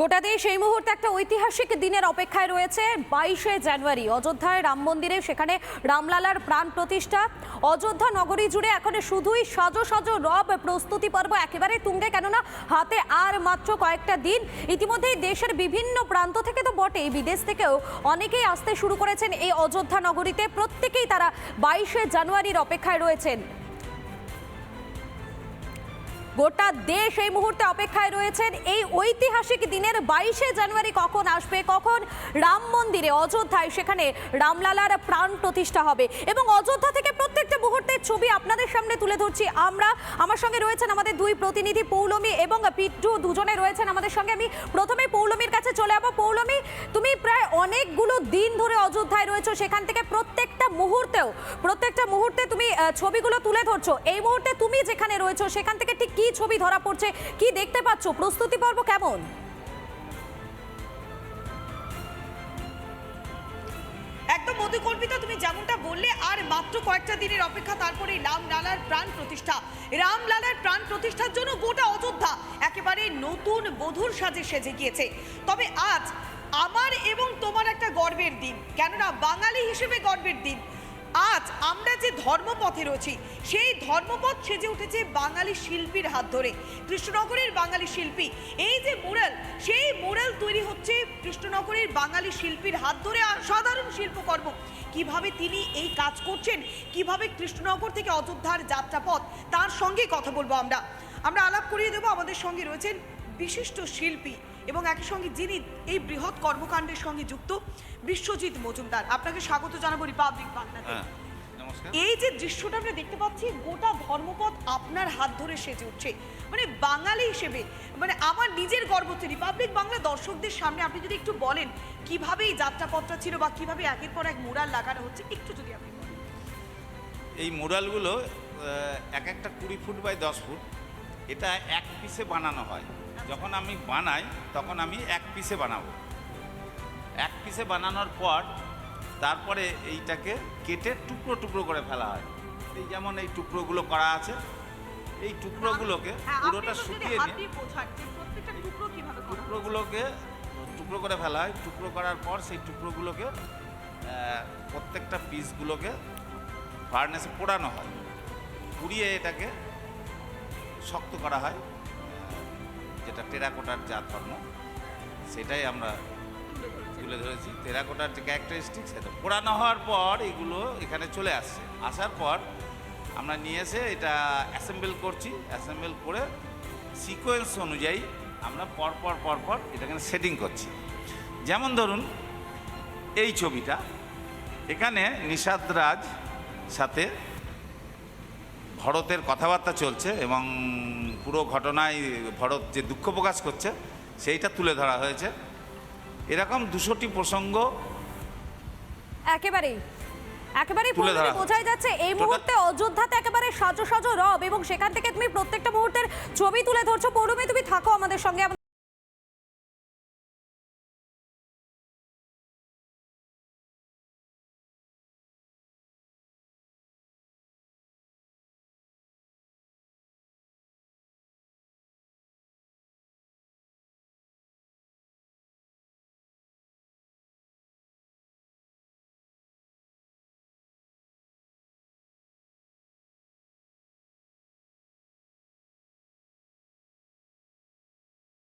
গোটা দেশ এই মুহূর্তে একটা ঐতিহাসিক দিনের অপেক্ষায় রয়েছে, বাইশে জানুয়ারি। অযোধ্যায় রাম মন্দিরে সেখানে রামলালার প্রাণ প্রতিষ্ঠা। অযোধ্যা নগরী জুড়ে এখন শুধুই সাজো সাজো রব প্রস্তুতি পর্ব, একেবারে তুঙ্গে, কেননা হাতে আর মাত্র কয়েকটা দিন। ইতিমধ্যেই দেশের বিভিন্ন প্রান্ত থেকে তো বটেই, বিদেশ থেকেও অনেকেই আসতে শুরু করেছেন এই অযোধ্যা নগরীতে। প্রত্যেকেই তারা বাইশে জানুয়ারির অপেক্ষায় রয়েছেন। গোটা দেশ এই মুহূর্তে অপেক্ষায় রয়েছেন। এই ঐতিহাসিক দিনের বাইশে জানুয়ারি কখন আসবে? কখন রাম মন্দিরে অযোধ্যায় সেখানে রামলালার প্রাণ প্রতিষ্ঠা হবে? এবং অযোধ্যা থেকে মুহূর্তের ছবি আপনাদের সামনে তুলে ধরছি আমরা। আমার সঙ্গে রয়েছেন আমাদের দুই প্রতিনিধি, পৌলমী এবং পিট্টু। দুজনে রয়েছেন আমাদের সঙ্গে। আমি প্রথমে পৌলমীর কাছে চলে যাব। পৌলমী, তুমি প্রায় অনেকগুলো দিন ধরে অযোধ্যায় রয়েছো। সেখান থেকে প্রত্যেকটা মুহূর্তেও, প্রত্যেকটা মুহূর্তে তুমি ছবিগুলো তুলে ধরছো। এই মুহূর্তে তুমি যেখানে রয়েছো, সেখান থেকে ঠিক কি ছবি ধরা পড়ছে, কি দেখতে পাচ্ছো? প্রস্তুতি পর্ব কেমন? একদম মধুকল্পিতা তুমি যেমনটা কয়েকটা দিনের অপেক্ষা তারপরে রামলালার প্রাণ প্রতিষ্ঠা। রামলালার প্রাণ প্রতিষ্ঠার জন্য গোটা অযোধ্যা একেবারে নতুন বধুর সাজে সেজে গিয়েছে। তবে আজ আমার এবং তোমার একটা গর্বের দিন। কেননা বাঙালি হিসেবে গর্বের দিন। আজ আমরা যে ধর্মপথে রয়েছি, সেই ধর্মপথ সেজে উঠেছে বাঙালি শিল্পীর হাত ধরে। কৃষ্ণনগরের বাঙালি শিল্পী, এই যে মুরাল, সেই মুরাল তৈরি হচ্ছে কৃষ্ণনগরের বাঙালি শিল্পীর হাত ধরে সাধারণ শিল্পকর্ম। কীভাবে তিনি এই কাজ করছেন, কীভাবে কৃষ্ণনগর থেকে অযোধ্যার যাত্রাপথ, তার সঙ্গে কথা বলব আমরা। আমরা আলাপ করিয়ে দেবো, আমাদের সঙ্গে রয়েছেন বিশিষ্ট শিল্পী এবং একই সঙ্গে যিনি এই বৃহৎ কর্মকাণ্ডের সঙ্গে যুক্ত বিশ্বজিৎ মজুমদার। আপনাকে স্বাগত জানাব রিপাবলিক বাংলাতে হ্যাঁ এই যে দৃশ্যটা আমরা দেখতে পাচ্ছি গোটা ধর্মপথ আপনার হাত ধরে সেজে উঠছে। মানে বাঙালি হিসেবে মানে আমার নিজের গর্ব হচ্ছে রিপাবলিক বাংলা দর্শকদের সামনে আপনি যদি একটু বলেন কীভাবে এই যাত্রাপথটা ছিল বা কীভাবে একের পর এক মুরাল লাগানো হচ্ছে একটু যদি আপনি বলেন। এই মুরালগুলো এক একটা কুড়ি ফুট বাই দশ ফুট এটা এক পিসে বানানো হয়। যখন আমি বানাই তখন আমি এক পিসে বানাবো। এক পিসে বানানোর পর তারপরে এইটাকে কেটে টুকরো টুকরো করে ফেলা হয়। এই যেমন এই টুকরোগুলো করা আছে এই টুকরোগুলোকে হ্যাঁ, পুরোটা শুকিয়ে নিয়ে। টুকরোগুলোকে টুকরো করে ফেলা হয়। টুকরো করার পর সেই টুকরোগুলোকে প্রত্যেকটা পিসগুলোকে ফার্নেসে পোড়ানো হয়। পুড়িয়ে এটাকে শক্ত করা হয়। যেটা টেরাকোটার যা ধর্ম সেটাই আমরা তুলে ধরেছি। টেরাকোটার যে ক্যারেক্টারিস্টিক সেটা, পোড়ানো হওয়ার পর এগুলো এখানে চলে আসছে। আসার পর আমরা নিয়ে এসে এটা অ্যাসেম্বল করছি। অ্যাসেম্বল করে সিকোয়েন্স অনুযায়ী আমরা পরপর পরপর এটাকে সেটিং করছি। যেমন ধরুন, এই ছবিটা। এখানে নিষাদ রাজ সাথে ভরতের কথাবার্তা চলছে এবং পুরো ঘটনায় ভরত যে দুঃখ প্রকাশ করছে সেইটা তুলে ধরা হয়েছে। এরকম দুশোটি প্রসঙ্গ একেবারেই ধরা। বোঝাই যাচ্ছে এই মুহূর্তে অযোধ্যাতে একেবারে সাজো সাজো রব এবং সেখান থেকে তুমি প্রত্যেকটা মুহূর্তের ছবি তুলে ধরছো। পৌরমে তুমি থাকো আমাদের সঙ্গে।